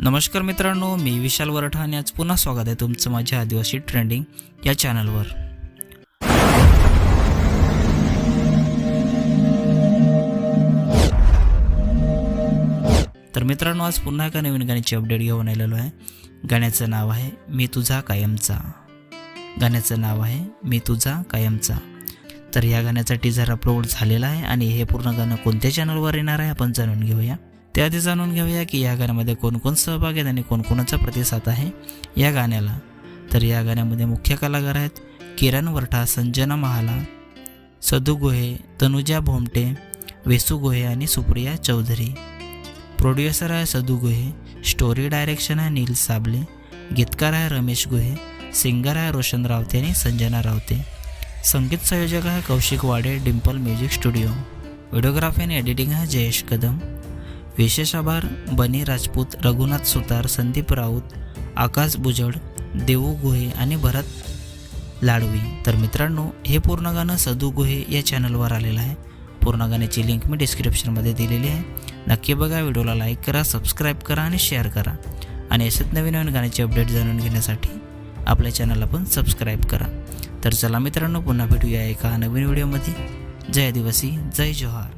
नमस्कार मित्रांनो मी विशाल वरठा आणि आज पुन्हा स्वागत आहे तुमचं माझ्या आदिवासी ट्रेंडिंग या चॅनलवर. तर मित्रांनो आज पुन्हा एका नवीन गाण्याची अपडेट घेऊन आलेलो आहे. गाण्याचं नाव आहे मी तुझा कायमचा गाण्याचं नाव आहे मी तुझा कायमचा तर या गाण्याचा टीझर अपलोड झालेला आहे आणि हे पूर्ण गाणं कोणत्या चॅनलवर येणार आहे आपण जाणून घेऊया. त्याआधी जाणून घेऊया की या गाण्यामध्ये कोणकोण सहभाग आहेत आणि कोणकोणाचा प्रतिसाद आहे या गाण्याला. तर या गाण्यामध्ये मुख्य कलाकार आहेत किरण वरठा संजना महाला सदू गोहे तनुजा भोमटे वेसू गोहे आणि सुप्रिया चौधरी. प्रोड्युसर आहे सदू गोहे स्टोरी डायरेक्शन आहे नील साबले गीतकार आहे रमेश गोहे सिंगर आहे रोशन रावते आणि संजना रावते. संगीत संयोजक आहे Kaushik Wade Dimple music studio. Videography आणि एडिटिंग आहे जयेश कदम. विशेष आभार बनी राजपूत रघुनाथ सुतार संदीप राऊत आकाश बुजड देवू गुहे आणि भरत लाडवी. तर मित्रांनो हे पूर्ण गाणं सदू गुहे या चॅनलवर आलेलं आहे. पूर्ण गाण्याची लिंक मी डिस्क्रिप्शनमध्ये दिलेली आहे. नक्की बघा व्हिडिओला लाईक करा सबस्क्राईब करा आणि शेअर करा. आणि असेच नवीन नवीन गाण्याचे अपडेट जाणून घेण्यासाठी आपल्या चॅनलला पण सबस्क्राईब करा. तर चला मित्रांनो पुन्हा भेटूया एका नवीन व्हिडिओमध्ये. जय आदिवासी जय जोहार.